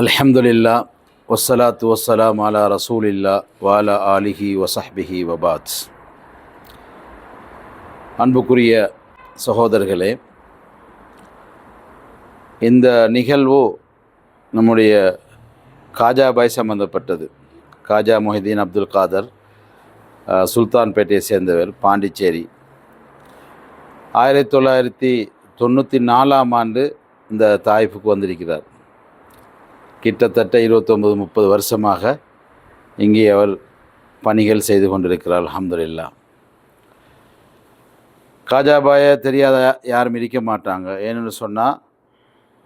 அலமதுல்லா வசலாத்து வசலாம் அலா ரசூலில்லா வாலா ஆலிஹி வசஹ்பிஹி வபாத். அன்புக்குரிய சகோதரர்களே இந்த நிகழ்வு நம்முடைய காஜாபாய் சம்பந்தப்பட்டது. காஜா மொஹிதீன் அப்துல் காதர் சுல்தான்பேட்டையை சேர்ந்தவர் பாண்டிச்சேரி. ஆயிரத்தி தொள்ளாயிரத்தி தொண்ணூற்றி நாலாம் ஆண்டு இந்த தாய்ப்புக்கு வந்திருக்கிறார். கிட்டத்தட்ட இருபத்தொம்பது முப்பது வருஷமாக இங்கே அவள் பணிகள் செய்து கொண்டிருக்கிறாள் அல்ஹம்துலில்லா. காஜாபாய தெரியாத யாரும் இருக்க மாட்டாங்க. ஏன்னு சொன்னால்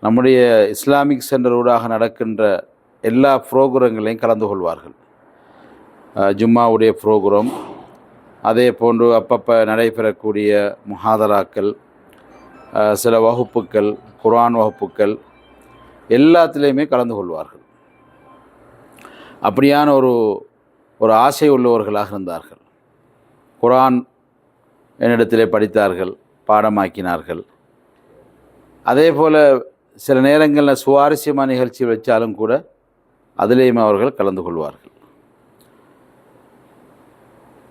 நம்முடைய இஸ்லாமிக் சென்டர் ஊடாக நடக்கின்ற எல்லா ப்ரோக்ராங்களையும் கலந்து கொள்வார்கள். ஜும்மாவுடைய ப்ரோக்ராம் அதே போன்று அப்பப்போ நடைபெறக்கூடிய முஹாதராக்கள் சில வகுப்புக்கள் குரான் வகுப்புக்கள் எல்லாத்துலேயுமே கலந்து கொள்வார்கள். அப்படியான ஒரு ஒரு ஆசை உள்ளவர்களாக இருந்தார்கள். குரான் என்னிடத்திலே படித்தார்கள் பாடமாக்கினார்கள். அதே போல் சில நேரங்களில் சுவாரஸ்யமான நிகழ்ச்சி வச்சாலும் கூட அதிலேயும் அவர்கள் கலந்து கொள்வார்கள்.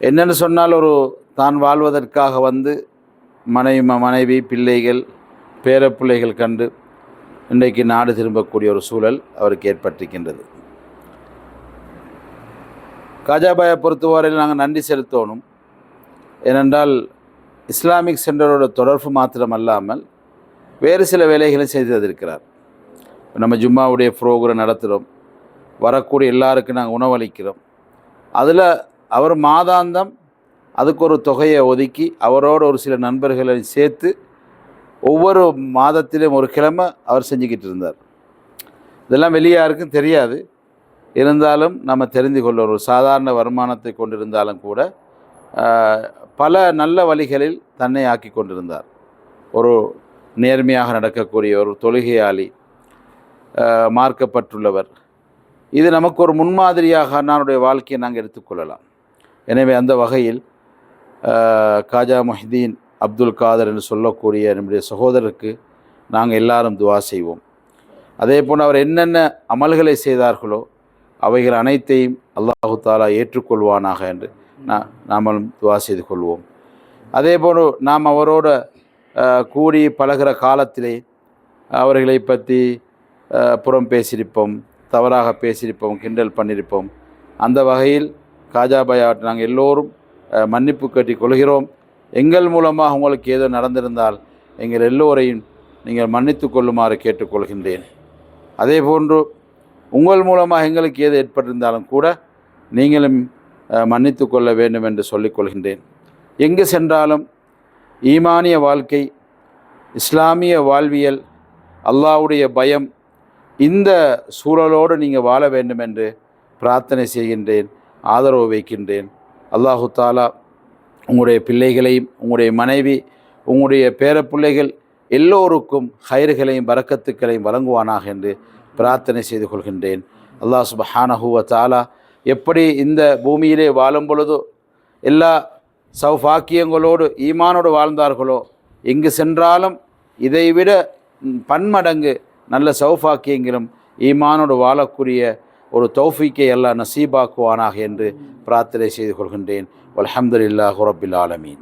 என்னென்னு சொன்னால் ஒரு தான் வாழ்வதற்காக வந்து மனைவி மனைவி பிள்ளைகள் பேரப்பிள்ளைகள் கண்டு இன்றைக்கு நாடு திரும்பக்கூடிய ஒரு சூழல் அவருக்கு ஏற்பட்டிருக்கின்றது. காஜாபாயை பொறுத்தவரையில் நாங்கள் நன்றி செலுத்தணும். ஏனென்றால் இஸ்லாமிக் சென்டரோட தொடர்பு மாத்திரம் அல்லாமல் வேறு சில வேலைகளை செய்து தந்திருக்கிறார். நம்ம ஜும்மாவுடைய ப்ரோக்ராம் நடத்துகிறோம். வரக்கூடிய எல்லாருக்கும் நாங்கள் உணவளிக்கிறோம். அதில் அவர் மாதாந்தம் அதுக்கு ஒரு தொகையை ஒதுக்கி அவரோட ஒரு சில நண்பர்களை சேர்த்து ஒவ்வொரு மாதத்திலும் ஒரு கிழமை அவர் செஞ்சுக்கிட்டு இருந்தார். இதெல்லாம் வெளியாருக்கும் தெரியாது. இருந்தாலும் நம்ம தெரிந்து கொள்ள ஒரு சாதாரண வருமானத்தை கொண்டிருந்தாலும் கூட பல நல்ல வழிகளில் தன்னை ஆக்கி கொண்டிருந்தார். ஒரு நேர்மையாக நடக்கக்கூடிய ஒரு தொழுகையாளி மார்க்கப்பட்டுள்ளவர். இது நமக்கு ஒரு முன்மாதிரியாக அன்னாருடைய வாழ்க்கையை நாங்கள் எடுத்துக்கொள்ளலாம் எனவே அந்த வகையில் காஜா மொஹிதீன் அப்துல் காதர் என்று சொல்லக்கூடிய நம்முடைய சகோதரருக்கு நாங்கள் எல்லாரும் துவா செய்வோம். அதே போல் அவர் என்னென்ன அமல்களை செய்தார்களோ அவைகள் அனைத்தையும் அல்லாஹு தாலா ஏற்றுக்கொள்வானாக என்று நா- நாமளும் துவா செய்து கொள்வோம். அதே போல் நாம் அவரோட கூடி பழகுற காலத்திலே அவர்களை பற்றி புறம் பேசியிருப்போம் தவறாக பேசியிருப்போம் கிண்டல் பண்ணியிருப்போம். அந்த வகையில் காஜாபாயாவற்றை நாங்கள் எல்லோரும் மன்னிப்பு கட்டிக் கொள்கிறோம் எங்கள் மூலமாக உங்களுக்கு ஏதோ நடந்திருந்தால் எங்கள் எல்லோரையும் நீங்கள் மன்னித்து கொள்ளுமாறு கேட்டுக்கொள்கின்றேன். அதே போன்று உங்கள் மூலமாக எங்களுக்கு ஏது ஏற்பட்டிருந்தாலும் கூட நீங்களும் மன்னித்து கொள்ள வேண்டும் என்று சொல்லிக் கொள்கின்றேன். எங்கு சென்றாலும் ஈமானிய வாழ்க்கை இஸ்லாமிய வாழ்வியல் அல்லாஹ்வுடைய பயம் இந்த சூழலோடு நீங்கள் வாழ வேண்டும் என்று பிரார்த்தனை செய்கின்றேன் ஆதரவு வைக்கின்றேன். அல்லாஹு தாலா உங்களுடைய பிள்ளைகளையும் உங்களுடைய மனைவி உங்களுடைய பேரப்பிள்ளைகள் எல்லோருக்கும் ஹயர்களையும் வரக்கத்துக்களையும் வழங்குவானாக என்று பிரார்த்தனை செய்து கொள்கின்றேன். அல்லாஹ் சுபஹானஹு தாலா எப்படி இந்த பூமியிலே வாழும் பொழுதோ எல்லா சௌபாக்கியங்களோடு ஈமானோடு வாழ்ந்தார்களோ எங்கு சென்றாலும் இதைவிட பன்மடங்கு நல்ல சௌபாக்கியங்களும் ஈமானோடு வாழக்கூடிய ஒரு தௌஃபிக்கை எல்லாம் நசீபாக்குவானாக என்று பிரார்த்தனை செய்து கொள்கின்றேன். அல்ஹம்துலில்லாஹு ரப்பில் ஆலமீன்.